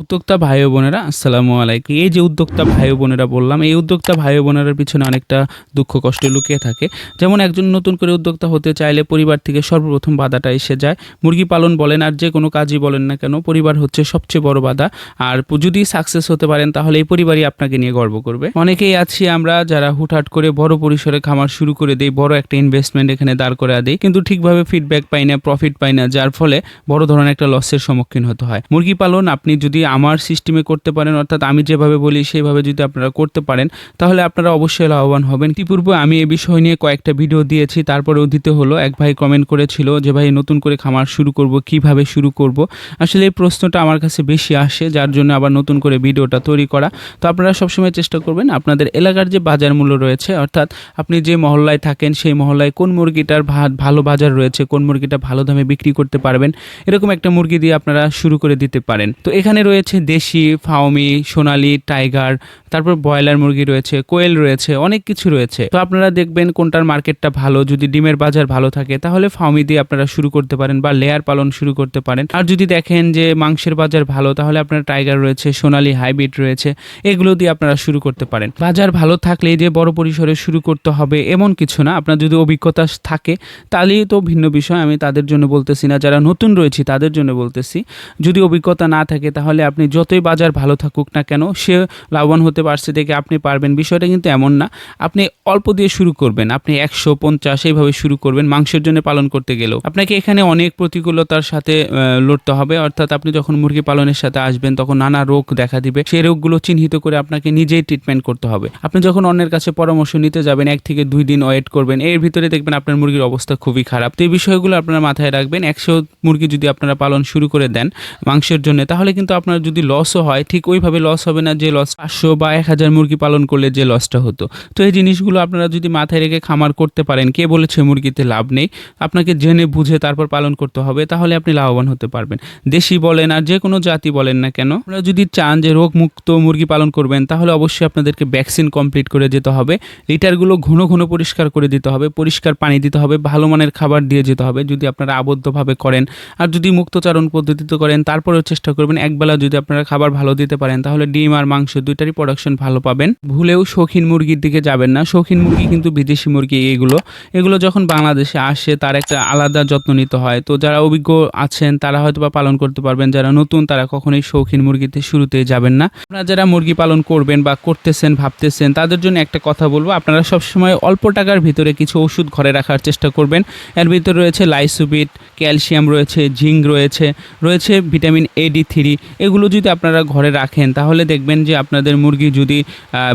উদ্যোক্তা ভাই বোনেরা, আসসালামু আলাইকুম। এই যে উদ্যোক্তা ভাই বোনেরা বললাম, এই উদ্যোক্তা ভাই বোনেরার পিছনে অনেকটা দুঃখ কষ্ট লুকিয়ে থাকে। যেমন একজন নতুন করে উদ্যোক্তা হতে চাইলে পরিবার থেকে সর্বপ্রথম বাধাটা এসে যায়। মুরগি পালন বলেন, আর যে কোনো কাজই বলেন না কেন, পরিবার হচ্ছে সবচেয়ে বড় বাধা। আর যদি সাকসেস হতে পারেন, তাহলে এই পরিবারই আপনাকে নিয়ে গর্ব করবে। অনেকেই আছি আমরা যারা হুটহাট করে বড় পরিসরে খামার শুরু করে দেই, বড় একটা ইনভেস্টমেন্ট এখানে দাঁড় করে দিই, কিন্তু ঠিকভাবে ফিডব্যাক পাই না প্রফিট পাই না, যার ফলে বড় ধরনের একটা লসের সম্মুখীন হতে হয়। মুরগি পালন, আপনি যদি আমার সিস্টেমে করতে পারেন, অর্থাৎ আমি যেভাবে বলি সেইভাবে যদি আপনারা করতে পারেন, তাহলে আপনারা অবশ্যই লাভবান হবেন। ইতিপূর্বে আমি এ বিষয় নিয়ে কয়েকটা ভিডিও দিয়েছি, তারপরে দিতে হলো। এক ভাই কমেন্ট করেছিল যে, ভাই, নতুন করে খামার শুরু করব, কীভাবে শুরু করব? আসলে এই প্রশ্নটা আমার কাছে বেশি আসে, যার জন্য আবার নতুন করে ভিডিওটা তৈরি করা। তো আপনারা সবসময় চেষ্টা করবেন আপনাদের এলাকার যে বাজার মূল্য রয়েছে, অর্থাৎ আপনি যে মহল্লায় থাকেন, সেই মহল্লায় কোন মুরগিটার ভালো বাজার রয়েছে, কোন মুরগিটা ভালো দামে বিক্রি করতে পারবেন, এরকম একটা মুরগি দিয়ে আপনারা শুরু করে দিতে পারেন। তো এখানে রয়েছে দেশি ফাউমি সোনালি, টাইগার, তারপর ব্রয়লার মুরগি রয়েছে, কোয়েল রয়েছে, অনেক কিছু রয়েছে। তো আপনারা দেখবেন কোনটার মার্কেটটা ভালো, যদি ডিমের বাজার ভালো থাকে, তাহলে ফাউমি দিয়ে আপনারা শুরু করতে পারেন বা লেয়ার পালন শুরু করতে পারেন। আর যদি দেখেন যে মাংসের বাজার ভালো, তাহলে আপনার টাইগার রয়েছে, সোনালি হাইব্রিড রয়েছে, এগুলো দিয়ে আপনারা শুরু করতে পারেন। বাজার ভালো থাকলে যে বড় পরিসরে শুরু করতে হবে, এমন কিছু না। আপনার যদি অভিজ্ঞতা থাকে, তাহলেই তো ভিন্ন বিষয়, আমি তাদের জন্য বলতেছি না, যারা নতুন রয়েছে তাদের জন্য বলতেছি। যদি অভিজ্ঞতা না থাকে, তাহলে আপনি যতই বাজার ভালো থাকুক না কেন, সে লাভবান হতে পারছে দেখে আপনি পারবেন। বিষয়টা কিন্তু এমন না। আপনি অল্প দিয়ে শুরু করবেন। আপনি একশো পঞ্চাশ এইভাবে শুরু করবেন মাংসের জন্য পালন করতে গেলেও। আপনাকে এখানে অনেক প্রতিকূলতার সাথে লড়তে হবে। অর্থাৎ আপনি যখন মুরগি পালনের সাথে আসবেন, তখন নানা রোগ দেখা দিবে। সেই রোগগুলো চিহ্নিত করে আপনাকে নিজেই ট্রিটমেন্ট করতে হবে। আপনি যখন অন্যের কাছে পরামর্শ নিতে যাবেন, এক থেকে দুই দিন ওয়েট করবেন, এর ভিতরে দেখবেন আপনার মুরগির অবস্থা খুবই খারাপ। তো এই বিষয়গুলো আপনারা মাথায় রাখবেন। একশো মুরগি যদি আপনারা পালন শুরু করে দেন মাংসের জন্য, তাহলে কিন্তু আপনার যদি লসও হয়, ঠিক ওইভাবে লস হবে না যে লস পাঁচশো বা এক হাজার মুরগি পালন করলে যে লসটা হতো। তো এই জিনিসগুলো আপনারা যদি মাথায় রেখে খামার করতে পারেন, কে বলেছে মুরগিতে লাভ নেই? আপনাকে জেনে বুঝে তারপর পালন করতে হবে, তাহলে আপনি লাভবান হতে পারবেন। দেশি বলেন আর যে কোনো জাতি বলেন না কেন, আপনারা যদি চান যে রোগমুক্ত মুরগি পালন করবেন, তাহলে অবশ্যই আপনাদেরকে ভ্যাকসিন কমপ্লিট করে যেতে হবে। লিটারগুলো ঘন ঘন পরিষ্কার করে দিতে হবে, পরিষ্কার পানি দিতে হবে, ভালো মানের খাবার দিয়ে যেতে হবে, যদি আপনারা আবদ্ধভাবে করেন। আর যদি মুক্তচারণ পদ্ধতিতে করেন, তারপরেও চেষ্টা করবেন, একবেলা যদি আপনারা খাবার ভালো দিতে পারেন, তাহলে ডিম আর মাংস দুইটারই প্রোডাকশন ভালো পাবেন। ভুলেও শৌখিন মুরগির দিকে যাবেন না। শৌখিন মুরগি কিন্তু বিদেশি মুরগি এগুলো। এগুলো যখন বাংলাদেশে আসে, তার একটা আলাদা যত্ন নিতে হয়। তো যারা অভিজ্ঞ আছেন, তারা হয়তো বা পালন করতে পারবেন। যারা নতুন, তারা কখনোই শৌখিন মুরগিতে শুরুতে যাবেন না। আপনারা যারা মুরগি পালন করবেন বা করতেছেন, ভাবতেছেন, তাদের জন্য একটা কথা বলব। আপনারা সবসময় অল্প টাকার ভিতরে কিছু ওষুধ ঘরে রাখার চেষ্টা করবেন। এর ভিতরে রয়েছে লাইসোবিট ক্যালসিয়াম রয়েছে জিঙ্ক রয়েছে রয়েছে ভিটামিন এ ডি থ্রি এগুলো যদি আপনারা ঘরে রাখেন, তাহলে দেখবেন যে আপনাদের মুরগি যদি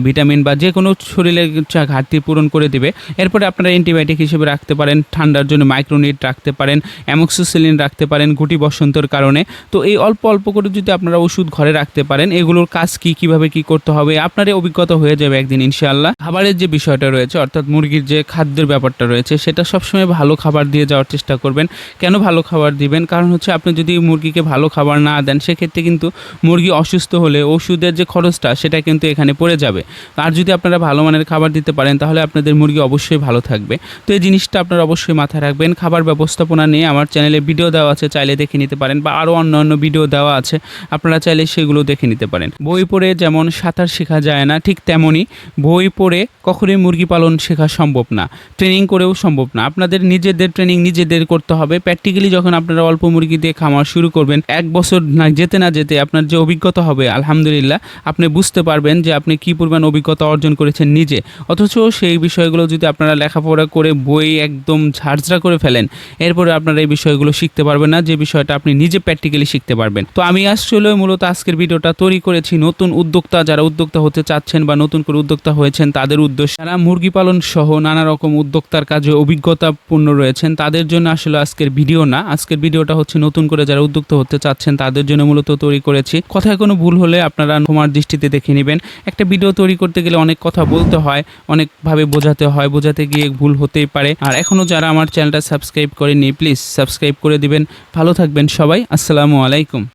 ভিটামিন বা যে কোনো শরীরের ঘাটতি পূরণ করে দেবে, এরপরে আপনারা অ্যান্টিবায়োটিক হিসেবে রাখতে পারেন, ঠান্ডার জন্য মাইক্রোনিট রাখতে পারেন, অ্যামোক্সিসিলিন রাখতে পারেন গুটি বসন্তর কারণে। তো এই অল্প অল্প করে যদি আপনারা ওষুধ ঘরে রাখতে পারেন, এগুলোর কাজ কি, কীভাবে কি করতে হবে আপনার এই অভিজ্ঞতা হয়ে যাবে একদিন, ইনশাআল্লাহ। খাবারের যে বিষয়টা রয়েছে, অর্থাৎ মুরগির যে খাদ্যের ব্যাপারটা রয়েছে, সেটা সবসময় ভালো খাবার দিয়ে যাওয়ার চেষ্টা করবেন। কেন ভালো খাবার দিবেন? কারণ হচ্ছে আপনি যদি মুরগিকে ভালো খাবার না দেন, সেক্ষেত্রে কিন্তু মুরগি অসুস্থ হলে ওষুধের যে খরচটা, সেটা কিন্তু এখানে পড়ে যাবে। আর যদি আপনারা ভালো মানের খাবার দিতে পারেন, তাহলে আপনাদের মুরগি অবশ্যই ভালো থাকবে। তো এই জিনিসটা আপনারা অবশ্যই মাথায় রাখবেন। খাবার ব্যবস্থাপনা নিয়ে আমার চ্যানেলে ভিডিও দেওয়া আছে, চাইলে দেখে নিতে পারেন বা আরও অন্য অন্য ভিডিও দেওয়া আছে, আপনারা চাইলে সেগুলো দেখে নিতে পারেন। বই পড়ে যেমন সাঁতার শেখা যায় না, ঠিক তেমনই বই পড়ে কখনোই মুরগি পালন শেখা সম্ভব না, ট্রেনিং করেও সম্ভব না। আপনাদের নিজেদের ট্রেনিং নিজেদের করতে হবে। প্র্যাকটিক্যালি যখন আপনারা অল্প মুরগি দিয়ে খামার শুরু করবেন, এক বছর না যেতে না যেতে আপনার যে অভিজ্ঞতা হবে, আলহামদুলিল্লাহ, আপনি বুঝতে পারবেন যে আপনি কী পরিমাণ অভিজ্ঞতা অর্জন করেছেন নিজে। অথচ সেই বিষয়গুলো যদি আপনারা লেখাপড়া করে বই একদম ঝাড়ঝাড়া করে ফেলেন, এরপরে আপনারা এই বিষয়গুলো শিখতে পারবেন না, যে বিষয়টা আপনি নিজে প্র্যাকটিক্যালি শিখতে পারবেন। তো আমি আসলে মূলত আজকের ভিডিওটা তৈরি করেছি নতুন উদ্যোক্তা, যারা উদ্যোক্তা হতে চাচ্ছেন বা নতুন করে উদ্যোক্তা হয়েছেন, তাদের উদ্দেশ্যে। যারা মুরগি পালন সহ নানা রকম উদ্যোক্তার কাজে অভিজ্ঞতাপূর্ণ রয়েছেন, তাদের জন্য আসলে আজকের ভিডিও না, আজকের ভিডিওটা হচ্ছে নতুন করে যারা উদ্যোক্তা হতে চাচ্ছেন, তাদের জন্য মূলত তৈরি করেছি। কথায় কোনো ভুল হলে আপনারা তোমার দৃষ্টিতে দেখে নেবেন। একটা ভিডিও তৈরি করতে গেলে অনেক কথা বলতে হয়, অনেকভাবে বোঝাতে হয়, বোঝাতে গিয়ে ভুল হতেই পারে। আর এখনও যারা আমার চ্যানেলটা সাবস্ক্রাইব করেনি প্লিজ সাবস্ক্রাইব করে দিবেন। ভালো থাকবেন সবাই, আসসালামু আলাইকুম।